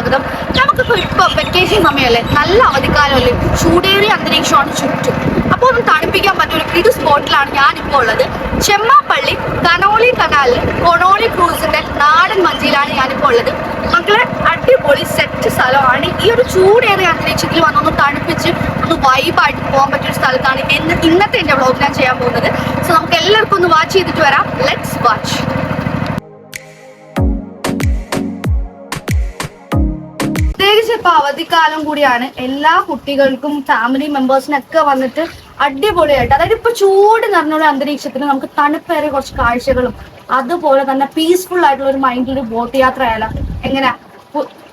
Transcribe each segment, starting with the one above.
സ്വാഗതം. നമുക്കിപ്പോ ഇപ്പൊ വെക്കേഷൻ സമയമല്ലേ? നല്ല അവധിക്കാലമല്ലേ ചൂടേറിയ അന്തരീക്ഷമാണ് ചുറ്റും. അപ്പോൾ ഒന്ന് തണുപ്പിക്കാൻ പറ്റിയ ഒരു സ്പോട്ടിലാണ് ഞാനിപ്പോൾ ഉള്ളത്. ചെമ്മാപ്പള്ളി കനോളി കനാലിൽ കൊണോളി ക്രൂസിന്റെ നാടൻ മഞ്ചിയിലാണ് ഞാനിപ്പോൾ ഉള്ളത്. മക്കളെ അടിപൊളി സെറ്റ് സ്ഥലമാണ്. ഈ ഒരു ചൂടേറിയ അന്തരീക്ഷത്തിൽ വന്നൊന്ന് തണുപ്പിച്ച് ഒന്ന് വൈബായിട്ട് പോകാൻ പറ്റിയ സ്ഥലത്താണ് ഇന്ന് ഇന്നത്തെ എന്റെ വ്ളോഗ് ഞാൻ ചെയ്യാൻ പോകുന്നത്. സോ നമുക്ക് എല്ലാവർക്കും ഒന്ന് വാച്ച് ചെയ്തിട്ട് വരാം. ലെറ്റ്സ് വാച്ച് അവധിക്കാലം കൂടിയാണ് എല്ലാ കുട്ടികൾക്കും ഫാമിലി മെമ്പേഴ്സിനൊക്കെ വന്നിട്ട് അടിപൊളിയായിട്ട് അതായത് ഇപ്പൊ ചൂട് നിറഞ്ഞുള്ള അന്തരീക്ഷത്തിന് നമുക്ക് തണുപ്പേറിയ കുറച്ച് കാഴ്ചകളും അതുപോലെ തന്നെ പീസ്ഫുൾ ആയിട്ടുള്ള ഒരു മൈൻഡിൽ ഒരു ബോട്ട് യാത്ര ആയാലും എങ്ങനെ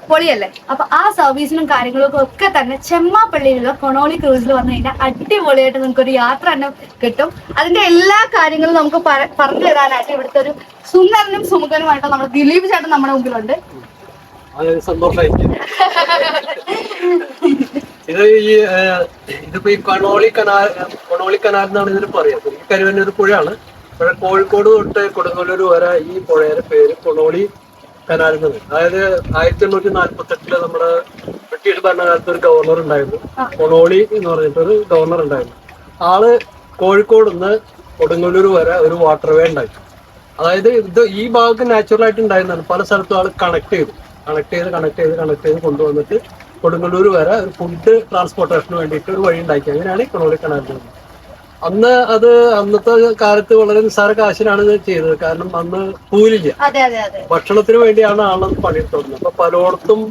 പൊളിയല്ലേ? അപ്പൊ ആ സർവീസിനും കാര്യങ്ങൾക്കും ഒക്കെ തന്നെ ചെമ്മാപ്പള്ളിയിലുള്ള കൊണോളി ക്രൂസിൽ വന്നു കഴിഞ്ഞാൽ അടിപൊളിയായിട്ട് നമുക്ക് ഒരു യാത്ര തന്നെ കിട്ടും. അതിന്റെ എല്ലാ കാര്യങ്ങളും നമുക്ക് പറഞ്ഞു തരാനായിട്ട് ഇവിടുത്തെ ഒരു സുന്ദരനും സുമുഖനുമായിട്ട് നമ്മുടെ ദിലീപ് ചേട്ടൻ നമ്മുടെ മുമ്പിലുണ്ട്. അത് സന്തോഷമായിരിക്കും. ഇത് ഈ ഇതിപ്പോ ഈ കണോളി കനാൽ കണോളി കനാൽ എന്നാണ് ഇതിന് പറയാ. ഈ കരുവന്നൂർ പുഴയാണ്. പുഴ കോഴിക്കോട് തൊട്ട് കൊടുങ്ങല്ലൂർ വരെ ഈ പുഴയുടെ പേര് കൊണോളി കനാൽ എന്നാണ് അതായത് ആയിരത്തി എണ്ണൂറ്റി നാല്പത്തി എട്ടിൽ നമ്മുടെ ബ്രിട്ടീഷ് ഭരണകാലത്ത് ഒരു ഗവർണർ ഉണ്ടായിരുന്നു. കൊണോളി എന്ന് പറഞ്ഞിട്ട് ഒരു ഗവർണർ ഉണ്ടായിരുന്നു. ആൾ കോഴിക്കോട് നിന്ന് കൊടുങ്ങല്ലൂർ വരെ ഒരു വാട്ടർവേ വേ ഉണ്ടാക്കി അതായത് ഇത് ഈ ഭാഗത്ത് നാച്ചുറൽ ആയിട്ട് ഉണ്ടായിരുന്നാണ് പല സ്ഥലത്തും ആൾ കണക്ട് ചെയ്തു. കണക്ട് ചെയ്ത് കണക്ട് ചെയ്ത് കണക്ട് ചെയ്ത് കൊണ്ടുവന്നിട്ട് കൊടുങ്ങല്ലൂർ വരെ ഒരു ഫുഡ് ട്രാൻസ്പോർട്ടേഷന് വേണ്ടിയിട്ട് ഒരു വഴി ഉണ്ടാക്കി. അങ്ങനെയാണ് ഇക്കണോളി കൊണോളി കനാൽ പോകുന്നത് അന്ന് അത് അന്നത്തെ കാലത്ത് വളരെ നിസ്സാര കാശിനാണ് ഇത് ചെയ്തത്. കാരണം അന്ന് കൂലില്ല ഭക്ഷണത്തിന് വേണ്ടിയാണ് ആളത് പണിയെടുത്തത് അപ്പൊ പലയിടത്തും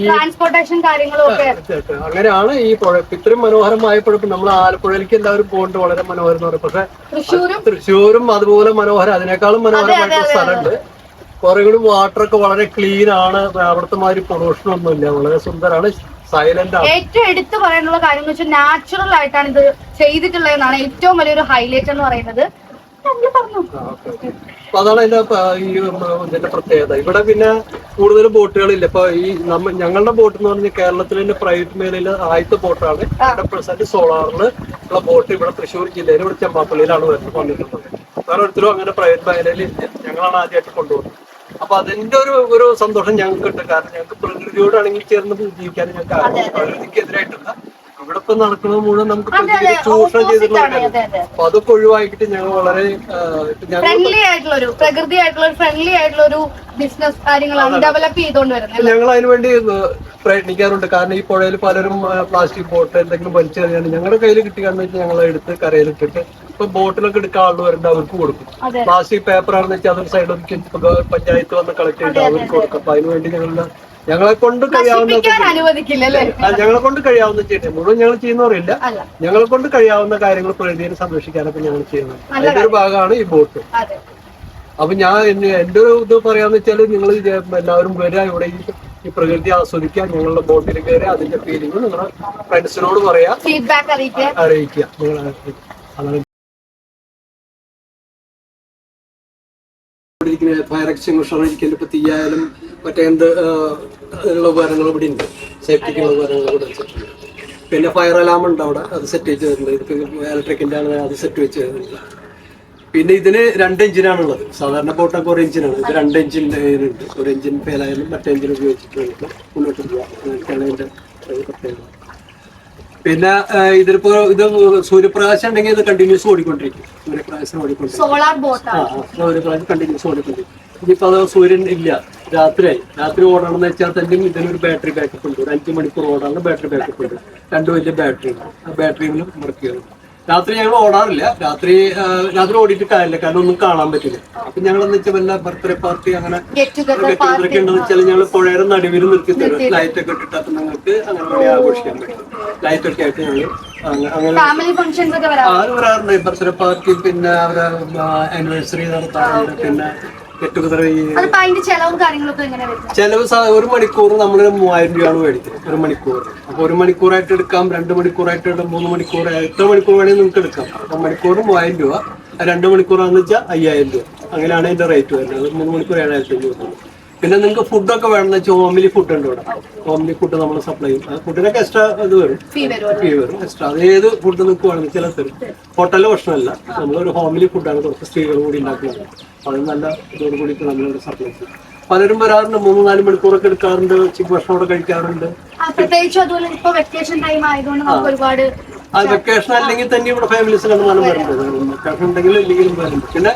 ഈ അങ്ങനെയാണ് ഈ പുഴ ഇത്രയും മനോഹരമായ പുഴപ്പ് നമ്മൾ ആലപ്പുഴയിലേക്ക് എല്ലാവരും പോകേണ്ട വളരെ മനോഹരം എന്ന് പറയും. പക്ഷെ തൃശ്ശൂരും? അതുപോലെ മനോഹരം. അതിനേക്കാളും മനോഹരമായിട്ടുള്ള സ്ഥലമുണ്ട്. കുറെ കൂടി വാട്ടർ ഒക്കെ വളരെ ക്ലീൻ ആണ്. അവിടുത്തെ മാതിരി പൊള്യൂഷൻ ഒന്നുമില്ല. വളരെ സുന്ദരാണ്. സൈലന്റ് ആണ്. ഏറ്റവും എടുത്തു പറയാനുള്ള കാര്യം എന്ന് വെച്ചാൽ നാച്ചുറൽ ആയിട്ടാണ് ഇത് ചെയ്തിട്ടുള്ളതെന്നാണ് ഏറ്റവും വലിയൊരു ഹൈലൈറ്റ് എന്ന് പറയുന്നത്. അതാണ് അതിന്റെ ഈ ഇതിന്റെ പ്രത്യേകത. ഇവിടെ പിന്നെ കൂടുതൽ ബോട്ടുകളില്ല. ഇപ്പൊ ഈ നമ്മ ഞങ്ങളുടെ ബോട്ട് എന്ന് പറഞ്ഞാൽ കേരളത്തിലെ പ്രൈവറ്റ് മേഖലയിൽ ആദ്യത്തെ ബോട്ടാണ് ഹൺഡ്രഡ് പെർസെന്റ് സോളാറിൽ ഉള്ള ബോട്ട് ഇവിടെ തൃശ്ശൂർ ജില്ലയിൽ ഇവിടെ ചെമ്പാപ്പള്ളിയിലാണ് വരുന്നത് വന്നിട്ടുള്ളത്. വേറെ ഒരിക്കലും അങ്ങനെ പ്രൈവറ്റ് മേഖലയിൽ ഇല്ല. ഞങ്ങളാണ് ആദ്യമായിട്ട് കൊണ്ടുപോകുന്നത്. അപ്പൊ അതിന്റെ ഒരു ഒരു സന്തോഷം ഞങ്ങൾക്ക് ഉണ്ട് കാരണം ഞങ്ങൾക്ക് പ്രകൃതിയോട് അണങ്ങി ചേർന്ന് ജീവിക്കാൻ ഞങ്ങൾക്ക് ആഗ്രഹം. പ്രകൃതിക്കെതിരായിട്ടല്ല ഇവിടെ ഇപ്പൊ നടക്കുന്നത് മുഴുവൻ നമുക്ക് പ്രകൃതിയെ ചൂഷണം ചെയ്തിട്ടുള്ള അതെ അപ്പൊ അതൊക്കെ ഒഴിവാക്കിയിട്ട് ഞങ്ങൾ വളരെ ഇപ്പൊ ഞങ്ങൾ ഫ്രണ്ട്ലി ആയിട്ടുള്ള ഒരു പ്രകൃതി ആയിട്ടുള്ള ഒരു ഫ്രണ്ട്ലി ആയിട്ടുള്ള ഒരു ബിസിനസ് കാര്യങ്ങളാണ് ഡെവലപ്പ് ചെയ്തുകൊണ്ട് വരുന്നത് ഞങ്ങൾ അതിനുവേണ്ടി പ്രയത്നിക്കാറുണ്ട്. കാരണം ഈ പുഴയിൽ പലരും പ്ലാസ്റ്റിക് ബോട്ട് എന്തെങ്കിലും വലിച്ചു കഴിഞ്ഞാൽ ഞങ്ങളുടെ കയ്യിൽ കിട്ടി വെച്ചാൽ ഞങ്ങൾ എടുത്ത് കരയിലിട്ടിട്ട് ഇപ്പൊ ബോട്ടിലൊക്കെ എടുക്കാൻ ആൾ വരുന്നുണ്ട് അവർക്ക് കൊടുക്കും. പ്ലാസ്റ്റിക് പേപ്പർ ആണെന്ന് വെച്ചാൽ അതൊരു സൈഡ് ഒതുക്കി പഞ്ചായത്ത് വന്ന് കളക്ട് ചെയ്ത് അവർക്ക് കൊടുക്കും. അപ്പൊ അതിനുവേണ്ടി ഞങ്ങൾ ഞങ്ങളെ കൊണ്ട് കഴിയാവുന്ന ഞങ്ങളെ കൊണ്ട് കഴിയാവുന്ന ചെയ്യുന്നത് മുഴുവൻ ഞങ്ങൾ ചെയ്യുന്നവരില്ല ഞങ്ങളെ കൊണ്ട് കഴിയാവുന്ന കാര്യങ്ങൾ പ്രകൃതിയെ സംരക്ഷിക്കാനൊക്കെ ഞങ്ങൾ ചെയ്യുന്നത്. അതിന്റെ ഒരു ഭാഗമാണ് ഈ ബോട്ട്. അപ്പൊ ഞാൻ എന്റെ ഒരു ഇത് പറയാന്ന് വെച്ചാൽ നിങ്ങൾ എല്ലാവരും വരിക. ഇവിടെ ഈ ഈ പ്രകൃതി ആസ്വദിക്കുക. ഞങ്ങളുടെ ബോട്ടിൽ കയറി അതിന്റെ ഫീലിംഗ് നിങ്ങളുടെ ഫ്രണ്ട്സിനോട് പറയാ. ഫീഡ്ബാക്ക് അറിയിക്കുക. അറിയിക്കുക. നിങ്ങൾ അതാണ് ഫയർ എക്സ്റ്റിംഗ്വിഷർ ഇരിക്കുന്ന ഇപ്പൊ തീയായാലും മറ്റേ എന്ത് ഉള്ള ഉപകരണങ്ങൾ ഇവിടെ ഉണ്ട്. സേഫ്റ്റിക്കുള്ള ഉപകരണങ്ങൾ ഇവിടെ വെച്ചിട്ടുണ്ട്. പിന്നെ ഫയർ അലാം ഉണ്ട് അവിടെ അത് സെറ്റ് വെച്ച് തരുന്നുണ്ട്. ഇലക്ട്രിക്കിന്റെ ആണ് അത് സെറ്റ് വെച്ച് തരുന്നില്ല പിന്നെ ഇതിന് രണ്ട് എഞ്ചിനാണ് ഉള്ളത്. സാധാരണ ബോട്ടൊക്കെ ഒരു എഞ്ചിനാണ് ഇത് രണ്ട് എഞ്ചിൻ ഉണ്ട്. ഒരു എഞ്ചിൻ ഫെയിലായാലും മറ്റേ എഞ്ചിൻ ഉപയോഗിച്ചിട്ട് മുന്നോട്ട് പോകാം അതൊക്കെയാണ് ഇതിന്റെ പ്രത്യേകത. പിന്നെ ഇതിലിപ്പോ ഇത് സൂര്യപ്രകാശം ഉണ്ടെങ്കിൽ ഇത് കണ്ടിന്യൂസ് ഓടിക്കൊണ്ടിരിക്കും. സൂര്യപ്രകാശം ഓടിക്കൊണ്ടിരിക്കും. സൂര്യപ്രകാശം കണ്ടിന്യൂസ് ഓടിക്കൊണ്ടിരിക്കും. ഇനിയിപ്പോ അത് സൂര്യൻ ഇല്ല. രാത്രിയായി. രാത്രി ഓടണം എന്ന് വെച്ചാൽ തന്നെ ഇതിനൊരു ബാറ്ററി ബാക്കപ്പ് ഉണ്ട്. ഒരു അഞ്ച് മണിക്കൂർ ഓടാനുള്ള ബാറ്ററി ബാക്കപ്പ് ഉണ്ട്. രണ്ട് വലിയ ബാറ്ററി ഉണ്ട്. ആ ബാറ്ററിയിലും വർക്ക് ചെയ്യുന്നു രാത്രി ഞങ്ങൾ ഓടാറില്ല. രാത്രി രാത്രി ഓടിയിട്ട് കാര്യമില്ല. കാരണം ഒന്നും കാണാൻ പറ്റില്ല. അപ്പൊ ഞങ്ങൾ എന്ന് വെച്ചാൽ വല്ല ബർത്ത്ഡേ പാർട്ടി അങ്ങനെ ഒക്കെ ഉണ്ടെന്ന് വെച്ചാൽ ഞങ്ങൾ പുഴയുടെ നടുവിൽ നിർത്തി തരും. ലൈറ്റ് ഒക്കെ ഇട്ടിട്ട് അപ്പൊ നിങ്ങൾക്ക് അങ്ങനെ വഴി ആഘോഷിക്കാൻ പറ്റും. ലൈറ്റ് ഒക്കെ ആയിട്ട് ഞങ്ങൾ അങ്ങനെ വരാറുണ്ട്? ബർത്ത്ഡേ പാർട്ടി പിന്നെ അവരെ ആനിവേഴ്സറി നടത്താറുണ്ട്. പിന്നെ ചെലവും ഒരു മണിക്കൂർ നമ്മൾ മൂവായിരം രൂപയാണ് മേടിക്കുന്നത് ഒരു മണിക്കൂർ അപ്പൊ ഒരു മണിക്കൂറായിട്ട് എടുക്കാം രണ്ട് മണിക്കൂറായിട്ട് എടുക്കാം മൂന്ന് മണിക്കൂർ എത്ര മണിക്കൂർ വേണമെങ്കിൽ നിങ്ങൾക്ക് എടുക്കാം. അപ്പൊ മണിക്കൂർ മൂവായിരം രൂപ രണ്ട് മണിക്കൂറാന്ന് വെച്ചാൽ അയ്യായിരം രൂപ. അങ്ങനെയാണ് ഇതിന്റെ റേറ്റ് വരുന്നത്. മൂന്ന് മണിക്കൂർ ഏഴായിരത്തി അഞ്ഞൂറ് പിന്നെ നിങ്ങൾക്ക് ഫുഡൊക്കെ വേണമെന്ന് വെച്ചാൽ ഹോമിലി ഫുഡ് ഉണ്ട് ഇവിടെ. ഹോമിലി ഫുഡ് നമ്മൾ സപ്ലൈ ചെയ്യും. ഫുഡിനൊക്കെ എക്സ്ട്രാ ഇത് വരും. ഫീ വരും എക്സ്ട്രാ അത് ഏത് ഫുഡ് നിങ്ങൾക്ക് വേണമെങ്കിൽ ചില തരും. ഹോട്ടലിലെ ഭക്ഷണമല്ല നമ്മളൊരു ഹോമിലി ഫുഡാണ് കുറച്ച് സ്ത്രീകൾ കൂടി ഉണ്ടാക്കുന്നത്. അത് നല്ല ഇതോട് കൂടി നമ്മളിവിടെ സപ്ലൈ ചെയ്യും. പലരും വരാറുണ്ട്. മൂന്ന് നാല് മണിക്കൂറൊക്കെ എടുക്കാറുണ്ട്. ഉച്ചയ്ക്ക് ഭക്ഷണം അവിടെ കഴിക്കാറുണ്ട് പ്രത്യേകിച്ചും അതുപോലെ ഇപ്പൊ വെക്കേഷൻ ടൈം ആയതുകൊണ്ട് നമുക്ക് ഒരുപാട് ആ വെക്കേഷൻ അല്ലെങ്കിൽ തന്നെ ഇവിടെ ഫാമിലീസ് കണ്ടുമാനം വരുന്നത്. വെക്കേഷൻ ഉണ്ടെങ്കിലും ഇല്ലെങ്കിലും വരും. പിന്നെ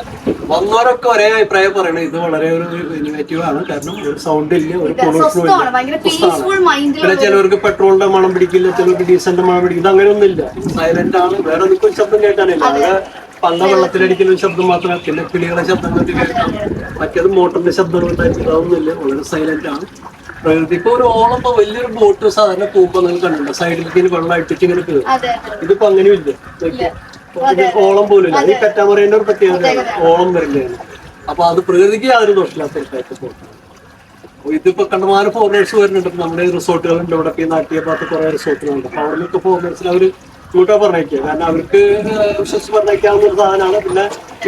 വന്നവരൊക്കെ ഒരേ അഭിപ്രായം പറയണത് ഇത് വളരെ ഒരു ഇന്നോവേറ്റീവ് ആണ്. കാരണം ഒരു സൗണ്ട് ഇല്ല ഒരു പൊള്യൂഷനും ഇല്ല. പിന്നെ ചിലവർക്ക് പെട്രോളിന്റെ മണം പിടിക്കില്ല ചിലർക്ക് ഡീസലിന്റെ മണം പിടിക്കില്ല അങ്ങനെയൊന്നും ഇല്ല. സൈലന്റ് ആണ്. വേറെ ഒന്നും ഒരു ശബ്ദം കേട്ടാനില്ല അവിടെ പന്ന വെള്ളത്തിലടിക്കുന്ന ഒരു ശബ്ദം മാത്രമേ പിന്നെ കിളികളുടെ ശബ്ദം കേട്ടാൽ കേൾക്കാം മറ്റേത് മോട്ടറിന്റെ ശബ്ദം ഉണ്ടായിരിക്കും അതൊന്നുമില്ല വളരെ സൈലന്റ് ആണ്. പ്രകൃതി. ഇപ്പൊ ഒരു ഓളം ഇപ്പൊ വലിയൊരു ബോട്ട് സാധാരണ പോകുമ്പോ നിങ്ങൾ കണ്ടില്ല സൈഡിലേക്ക് ഇങ്ങനെ വെള്ളം അടിച്ചിട്ട് ഇങ്ങനെ കയറും ഇതിപ്പോ അങ്ങനെയുമില്ല ഓളം പോലും ഇല്ല. ഈ പെറ്റാമറേന്റെ ഒരു പ്രത്യേകത ഓളം വരില്ലാണ് അപ്പൊ അത് പ്രകൃതിക്ക് യാതൊരു ദോഷമില്ലാത്ത അപ്പൊ ഇതിപ്പോ കണ്ടമാനം ഫോറിനേഴ്സ് വരുന്നുണ്ട്. നമ്മുടെ റിസോർട്ടുകളുണ്ട് ഇവിടെ നാട്ടിയ ഭാഗത്ത് കുറെ റിസോർട്ടുകളുണ്ട് അപ്പൊ അവിടെയൊക്കെ ഫോറിനേഴ്സിൽ അവർ കൂട്ടാ പറഞ്ഞേക്കുക കാരണം അവർക്ക് വിശ്വസിച്ച് പറഞ്ഞേക്കാവുന്ന ഒരു സാധനമാണ്. പിന്നെ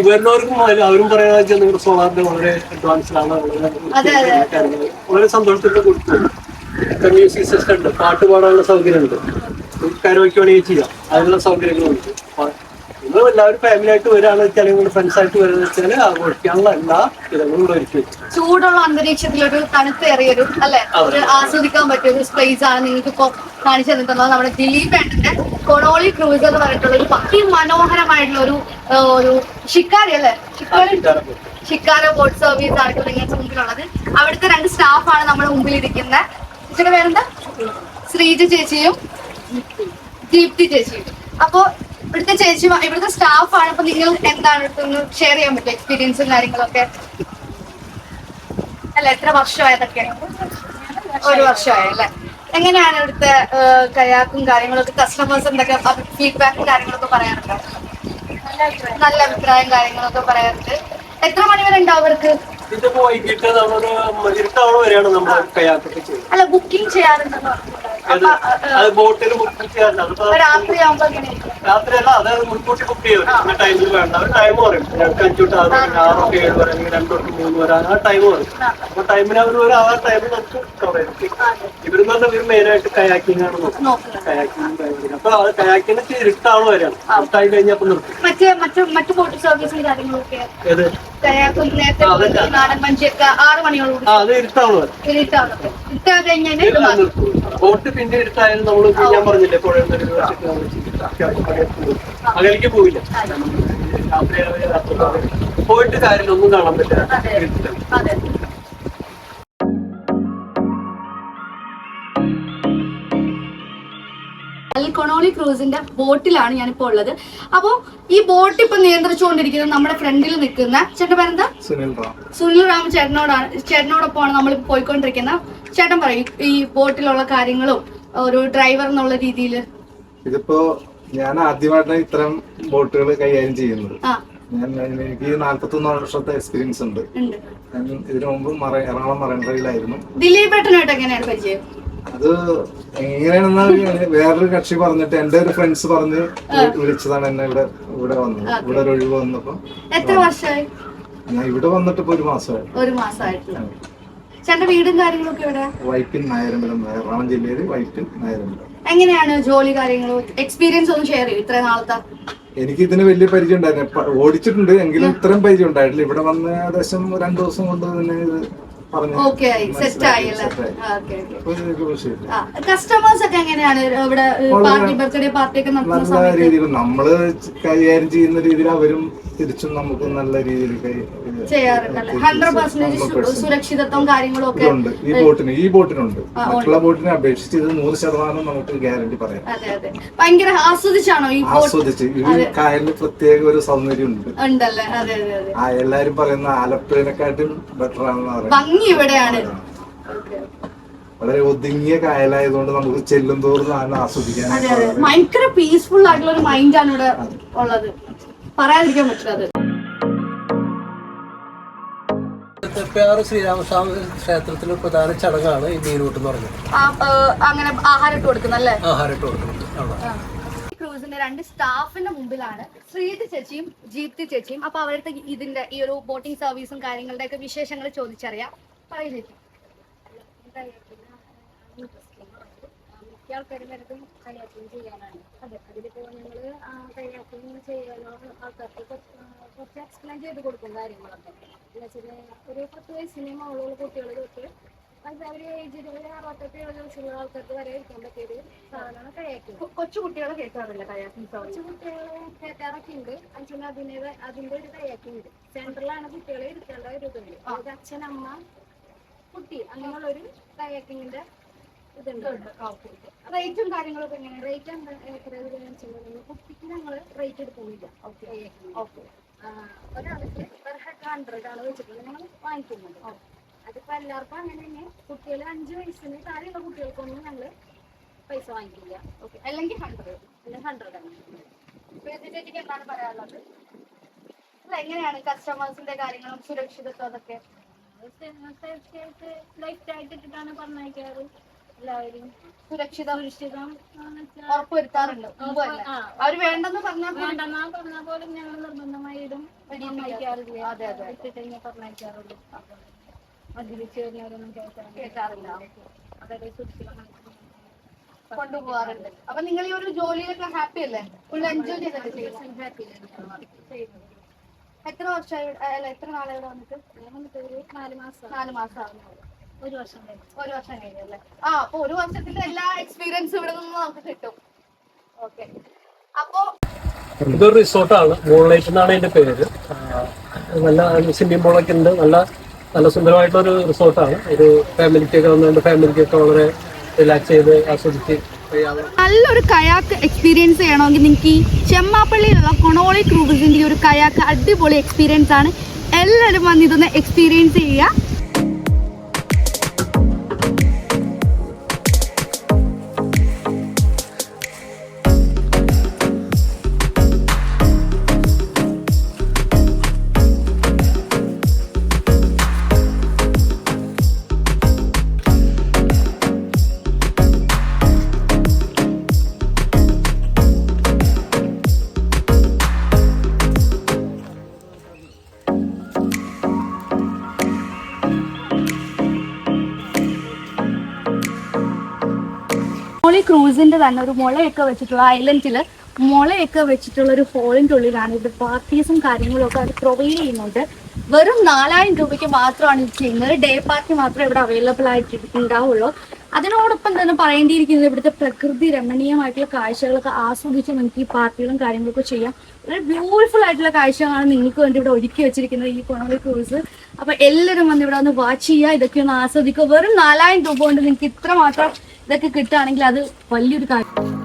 വരുന്നവർക്കും അവരും പറയാന്ന് വെച്ചാൽ നിങ്ങളുടെ സോളാറിന്റെ വളരെ അഡ്വാൻസ്ഡ് ആണ്. വളരെ വളരെ സന്തോഷത്തിന്റെ കൊടുത്തു. മ്യൂസിക് സിസ്റ്റം ഉണ്ട്. പാട്ട് പാടാനുള്ള സൗകര്യമുണ്ട്. കരോയ്ക്ക് വേണമെങ്കിൽ ചെയ്യാം. അതിനുള്ള സൗകര്യങ്ങളുണ്ട്. നിങ്ങൾ എല്ലാവരും ഫാമിലി ആയിട്ട് വരാണെന്ന് വെച്ചാൽ നിങ്ങൾ ഫ്രണ്ട്സ് ആയിട്ട് വരാന്ന് വെച്ചാൽ ആഘോഷിക്കാനുള്ള എല്ലാ ഇടങ്ങളും ഇവിടെ ഒരുക്കി ചൂടുള്ള അന്തരീക്ഷത്തിൽ ഒരു തണുത്തേറിയൊരു അല്ലെ? ഒരു ആസ്വദിക്കാൻ പറ്റിയ ഒരു സ്പേസ് ആണ് നിങ്ങൾക്ക് ഇപ്പൊ കാണിച്ചു തന്നിട്ടുള്ളത്. നമ്മുടെ ദിലീപ് ഏട്ടന്റെ കൊണോളി ക്രൂസ് എന്ന് പറഞ്ഞിട്ടുള്ള ഒരു അതിമനോഹരമായിട്ടുള്ള ഒരു ഒരു ഷിക്കാരി അല്ലെ? ഷിക്കാരി ഷിക്കാര ബോട്ട് സർവീസ് ആയിട്ട് നിങ്ങൾക്ക് മുമ്പിലുള്ളത്. അവിടുത്തെ രണ്ട് സ്റ്റാഫാണ് നമ്മുടെ മുമ്പിൽ ഇരിക്കുന്നത് ചേച്ചിയുടെ പേരെന്താ? ശ്രീജ ചേച്ചിയും ദീപ്തി ചേച്ചിയും. അപ്പോ ഇവിടുത്തെ ചേച്ചി ഇവിടുത്തെ സ്റ്റാഫാണ് അപ്പൊ നിങ്ങൾ എന്താണ് ഇതൊന്ന് ഷെയർ ചെയ്യാൻ പറ്റും എക്സ്പീരിയൻസും കാര്യങ്ങളൊക്കെ? അല്ല എത്ര വർഷമായതൊക്കെ ഒരു വർഷമായി അല്ലേ? എങ്ങനെയാണ് ഇവിടുത്തെ കയാക്കും കാര്യങ്ങളൊക്കെ? കസ്റ്റമേഴ്സ് എന്തൊക്കെ? ഫീഡ്ബാക്കും കാര്യങ്ങളൊക്കെ പറയാറുണ്ട്? നല്ല അഭിപ്രായം കാര്യങ്ങളൊക്കെ പറയാറുണ്ട്. എത്ര മണി വരെ ഉണ്ടാവും അവർക്ക്? ഇതിപ്പോ വൈകിട്ട് നമ്മളൊരു ഇരുട്ടാവണ വരെയാണ് നമ്മൾ കയാക്കൊക്കെ ചെയ്യുന്നത്. അല്ല ബുക്കിംഗ് ചെയ്യാറുണ്ട് അത് ബോട്ടിൽ ബുക്ക് ചെയ്യാറുണ്ട് അതിപ്പോ രാത്രിയല്ല മുൻകൂട്ടി ബുക്ക് ചെയ്യും. ഇന്ന ടൈമിൽ വേണ്ട. ഒരു ടൈം പറയും. ഞങ്ങൾക്ക് അഞ്ചു തൊട്ട് ആറ് വരെ ആറൊക്കെ ഏഴ് വരെ അല്ലെങ്കിൽ രണ്ടു തൊട്ട് മൂന്ന് വരെ ആ ടൈം പറയും. അപ്പൊ ടൈമിന് അവർ ഒരു ആ ടൈമിൽ നമുക്ക് കവർ ചെയ്യും. പറഞ്ഞാൽ ഇവർ മെയിൻ ആയിട്ട് കയാക്കിംഗ് ആണ് നോക്കുന്നത്. കയാക്കിംഗ് അപ്പൊ അത് കയാക്കിന് ഇരുട്ടാവണ വരെയാണ്. ഇരുട്ടായി കഴിഞ്ഞപ്പോ നിർത്തും. മറ്റേ മറ്റു മറ്റു ബോട്ട് സർവീസും കാര്യങ്ങളൊക്കെ ഏത്? അത് കഴിഞ്ഞാൽ. ബോട്ട് പിന്നെ ഇരുട്ടായാലും നമ്മൾ ഞാൻ പറഞ്ഞില്ലേ. അകലേക്ക് രാത്രി ആയാലും. പോയിട്ട് കാര്യം ഒന്നും കാണാൻ പറ്റില്ല. കൊണോളി ക്രൂസിന്റെ ബോട്ടിലാണ് ഞാനിപ്പോ ഉള്ളത്. അപ്പോ ഈ ബോട്ട് ഇപ്പൊ നിയന്ത്രിച്ചുകൊണ്ടിരിക്കുന്നത് നമ്മുടെ ഫ്രണ്ടിൽ നിൽക്കുന്ന ചേട്ടൻ പേരെന്താ? സുനിൽ റാം. ചേട്ടനോടാണ് ചേട്ടനോടൊപ്പമാണ് നമ്മൾ പോയിക്കൊണ്ടിരിക്കുന്നത്. ചേട്ടൻ പറയും ഈ ബോട്ടിലുള്ള കാര്യങ്ങളും ഒരു ഡ്രൈവർ എന്നുള്ള രീതിയിൽ. ഇതിപ്പോ ഞാൻ ആദ്യമായിട്ടാണ് ഇത്തരം ബോട്ടുകൾ കൈകാര്യം ചെയ്യുന്നത്. ഞാൻ എനിക്ക് നാല്പത്തൊന്ന് വർഷത്തെ എക്സ്പീരിയൻസ് ഉണ്ട്. ഞാൻ ഇതിനു മുമ്പ് എറണാകുളം മറൈൻ ഡ്രൈവിലായിരുന്നു. ദിലീപ് ഏട്ടനായിട്ട് എങ്ങനെയാണ് പരിചയം? അത് എങ്ങനെയാണെന്ന് വേറൊരു കക്ഷി പറഞ്ഞിട്ട് എന്റെ ഒരു ഫ്രണ്ട്സ് പറഞ്ഞ് വിളിച്ചതാണ് എന്നെ ഇവിടെ ഇവിടെ വന്നത് ഇവിടെ ഒരു ഒഴിവ് വന്നപ്പോ. എത്ര വർഷമായി? ഞാൻ ഇവിടെ വന്നിട്ട് ഇപ്പൊ ഒരു മാസമായി. ഒരു മാസമായിട്ടുള്ള ചേട്ടന്റെ വീടും കാര്യങ്ങളൊക്കെ ഇവിടെ വൈപ്പിൻ നായരമ്പലം എറണാകുളം ജില്ലയിൽ വൈപ്പിൻ നായരമ്പലം. എങ്ങനെയാണ് ജോലി കാര്യങ്ങളും? എക്സ്പീരിയൻസ് ഒന്ന് ഷെയർ ചെയ്യും ഇത്ര നാളത്തെ. എനിക്ക് ഇതിന് വലിയ പരിചയം ഉണ്ടായിരുന്നു ഓടിച്ചിട്ടുണ്ട്. എങ്കിലും ഇത്രയും പരിചയം ഉണ്ടായിട്ടില്ല. ഇവിടെ വന്ന് ഏകദേശം രണ്ടു ദിവസം കൊണ്ട് തന്നെ ഇത് കസ്റ്റമേഴ്സ് ഒക്കെ എങ്ങനെയാണ്? ഇവിടെ പാർട്ടി ബർത്ത്ഡേ പാർട്ടി ഒക്കെ നടത്തുന്ന സമയത്ത്? നമ്മൾ കൈകാര്യം ചെയ്യുന്ന രീതിയിൽ അവരും തിരിച്ചും നമുക്ക് നല്ല രീതിയിൽ സുരക്ഷിതത്വം കാര്യങ്ങളും ഒക്കെ ഇതുണ്ട്. ഈ ബോട്ടിന് ഈ ബോട്ടിനുണ്ട് മറ്റുള്ള ബോട്ടിനെ അപേക്ഷിച്ച് ഇത് നൂറ് ശതമാനം നമുക്ക് ഗ്യാരണ്ടി പറയാം. ഭയങ്കര ആസ്വദിച്ചാണോ ഈ ആസ്വദിച്ച്. ഈ കായലിന് പ്രത്യേക ഒരു സൗന്ദര്യം ഉണ്ട്. ആ എല്ലാരും പറയുന്ന ആലപ്പുഴനെക്കാട്ടും ബെറ്റർ ആണെന്ന് പറയാം. ഭംഗി ഇവിടെയാണ്. വളരെ ഒതുങ്ങിയ കായലായതുകൊണ്ട് നമുക്ക് ചെല്ലും തോറും ആണ് ആസ്വദിക്കാൻ ഭയങ്കര പീസ്ഫുൾ ആയിട്ടുള്ള ഒരു മൈൻഡാണ് ഇവിടെ ഉള്ളത്. പറയാതിരിക്കാൻ പറ്റില്ല അത്. തൃപ്പയാറ് ശ്രീരാമസ്വാമി ക്ഷേത്രത്തിലെ പ്രധാന ചടങ്ങാണ് ഈ മീനൂട്ട് എന്ന് പറഞ്ഞത്. അങ്ങനെ ആഹാരം ഇട്ട് കൊടുക്കുന്നല്ലേ ആഹാരം ഇട്ട് കൊടുക്കുന്നത്. അവിടെ. ക്രൂസിന്റെ രണ്ട് സ്റ്റാഫിന്റെ മുമ്പിലാണ് ശ്രീതി ചേച്ചിയും ജീപ്തി ചേച്ചിയും. അപ്പൊ അവരുടെ ഇതിന്റെ ഈ ഒരു ബോട്ടിംഗ് സർവീസും കാര്യങ്ങളുടെ ഒക്കെ വിശേഷങ്ങൾ ചോദിച്ചറിയാം. പറയൂ ചേച്ചി. മിക്ക ആൾക്കാരും വരുന്നത് കയാക്കിങ് ചെയ്യാനാണ്. അതെ അതിലിപ്പോ ഞങ്ങൾ കയാക്കിങ് ചെയ്യാനോ ആൾക്കാർക്ക് കുറച്ച് എക്സ്പ്ലെയിൻ ചെയ്ത് കൊടുക്കും കാര്യങ്ങളൊക്കെ. എന്ന് വെച്ചാൽ ഒരു പത്ത് വയസ്സിന് മുകളിലുള്ള കുട്ടികൾ തൊട്ട് അത് അവർ ഏജ് ഒരു അറുപത്തെട്ട് എഴുപത് വയസ്സുള്ള ആൾക്കാർക്ക് വരെ ഇരിക്കാൻ പറ്റിയൊരു സാധനമാണ് കയാക്കിങ് കൊച്ചു കുട്ടികളെ കേൾക്കാറില്ല കയാക്കിംഗ് സൗണ്ട് കുറച്ച് കുട്ടികളെ കേട്ടാറൊക്കെ ഉണ്ട്. അച്ഛന് അതിന് അതിന്റെ ഒരു കയാക്കിങ് ഉണ്ട്. സെൻട്രലാണ് കുട്ടികളെ ഇരുത്തേണ്ട ഒരു ഇതുണ്ട്. അതായത് അച്ഛൻ അമ്മ കുട്ടി അങ്ങനെയുള്ള ഒരു കയാക്കിങ്ങിന്റെ റേറ്റും കാര്യങ്ങളൊക്കെ എങ്ങനെയാണ് റേറ്റ് എന്താ? എത്ര വെച്ചിട്ടുണ്ടെങ്കിൽ കുട്ടിക്ക് ഞങ്ങൾ റേറ്റ് എടുക്കുന്നില്ല. ഓക്കെ. ഒരാൾക്ക് പെർ ഹെഡ് ഹൺഡ്രഡ് ആണ് വെച്ചിട്ടുള്ളത്. ഞങ്ങൾ വാങ്ങിക്കുന്നത് അതിപ്പോ എല്ലാവർക്കും അങ്ങനെ തന്നെ. കുട്ടികൾ അഞ്ച് വയസ്സിന് താഴെയുള്ള കുട്ടികൾക്കൊന്നും ഞങ്ങൾ പൈസ വാങ്ങിക്കില്ല. ഓക്കെ. അല്ലെങ്കിൽ ഹൺഡ്രഡ്. അല്ലെങ്കിൽ ഹൺഡ്രഡ് ആണ്. ഇപ്പൊ ചേച്ചിക്ക് എന്താണ് പറയാനുള്ളത്? എങ്ങനെയാണ് കസ്റ്റമേഴ്സിന്റെ കാര്യങ്ങളും സുരക്ഷിതത്വം അതൊക്കെ? തീർച്ചയായിട്ട് ലൈറ്റ് ആയിട്ട് ഇട്ടിട്ടാണ് പറഞ്ഞയക്കാറ്. എല്ലാവരും സുരക്ഷിത സുരക്ഷിതം. ആണെന്ന് വെച്ചാൽ ഉറപ്പുവരുത്താറുണ്ട്. മുമ്പ് തന്നെ. അവർ വേണ്ടെന്ന് പറഞ്ഞാൽ പോലും വേണ്ടെന്നാ പറഞ്ഞ പോലും ഞങ്ങൾ നിർബന്ധമായി ഇടും. പറഞ്ഞയക്കാറില്ല അതെ, അതെ. ഇട്ടിട്ട് കഴിഞ്ഞാൽ പറഞ്ഞയക്കാറുള്ളൂ മദ്യപിച്ച് വരുന്നവരൊന്നും കേൾക്കാറില്ല. കേൾക്കാറില്ല. അതൊക്കെ സുരക്ഷിതമായിട്ട് കൊണ്ടുപോകാറുണ്ട്. അപ്പൊ നിങ്ങൾ ഈ ഒരു ജോലിയിലൊക്കെ ഹാപ്പി അല്ലേ? ഫുൾ എൻജോയ് ചെയ്തിട്ട് ഹാപ്പി എത്ര വർഷമായി അല്ല എത്ര നാളെ ഇവിടെ വന്നിട്ട്? ഞാൻ വന്നിട്ട് ഒരു നാല് മാസം. നാല് മാസം ആവുന്നുള്ളൂ ഒരു വർഷം ഒരു വർഷം കഴിഞ്ഞല്ലേ ആ അപ്പൊ ഒരു വർഷത്തിന്റെ എല്ലാ എക്സ്പീരിയൻസ് ഇവിടെ നിന്ന് നമുക്ക് കിട്ടും. ഓക്കെ അപ്പോ ഇതൊരു റിസോർട്ടാണ്. മൂൺലൈറ്റ് എന്നാണ് അതിന്റെ പേര്. നല്ല സ്വിമ്മിംഗ് പൂളൊക്കെ ഉണ്ട്. നല്ല നല്ല സുന്ദരമായിട്ടുള്ള ഒരു റിസോർട്ടാണ്. ഒരു ഫാമിലിക്കൊക്കെ വന്നുകൊണ്ട് ഫാമിലിക്കൊക്കെ വളരെ റിലാക്സ് ചെയ്ത് ആസ്വദിച്ച് നല്ലൊരു കയാക്ക് എക്സ്പീരിയൻസ് ചെയ്യണമെങ്കിൽ നിങ്ങൾക്ക് ഈ ചെമ്മാപ്പള്ളിയിലുള്ള കൊണോളി ക്രൂസിന്റെ ഈ ഒരു കയാക്ക് അടിപൊളി എക്സ്പീരിയൻസ് ആണ്. എല്ലാവരും വന്ന് ഇതൊന്ന് എക്സ്പീരിയൻസ് ചെയ്യുക. ക്രൂസിന്റെ തന്നെ ഒരു മുളയൊക്കെ വെച്ചിട്ടുള്ള ഐലൻഡിൽ മുളയൊക്കെ വെച്ചിട്ടുള്ള ഒരു ഹോളിന്റെ ഉള്ളിലാണ് ഇത് പാർട്ടീസും കാര്യങ്ങളും ഒക്കെ അത് പ്രൊവൈഡ് ചെയ്യുന്നുണ്ട്. വെറും നാലായിരം രൂപയ്ക്ക് മാത്രമാണ് ഇത് ചെയ്യുന്നത്. ഡേ പാർട്ടി മാത്രമേ ഇവിടെ അവൈലബിൾ ആയിട്ട് ഉണ്ടാവുള്ളൂ അതിനോടൊപ്പം തന്നെ പറയേണ്ടിയിരിക്കുന്നത് ഇവിടുത്തെ പ്രകൃതി രമണീയമായിട്ടുള്ള കാഴ്ചകളൊക്കെ ആസ്വദിച്ച് നിങ്ങൾക്ക് ഈ പാർട്ടികളും കാര്യങ്ങളൊക്കെ ചെയ്യാം. വളരെ ബ്യൂട്ടിഫുൾ ആയിട്ടുള്ള കാഴ്ചകളാണ് നിങ്ങൾക്ക് വേണ്ടി ഇവിടെ ഒരുക്കി വെച്ചിരിക്കുന്നത് ഈ കൊണോളി ക്രൂസ് അപ്പൊ എല്ലാവരും വന്ന് ഇവിടെ ഒന്ന് വാച്ച് ചെയ്യുക. ഇതൊക്കെ ഒന്ന് ആസ്വദിക്കുക. വെറും നാലായിരം രൂപ കൊണ്ട് നിങ്ങൾക്ക് ഇത്ര മാത്രം ഇതൊക്കെ കിട്ടുകയാണെങ്കിൽ അത് വലിയൊരു കാര്യം.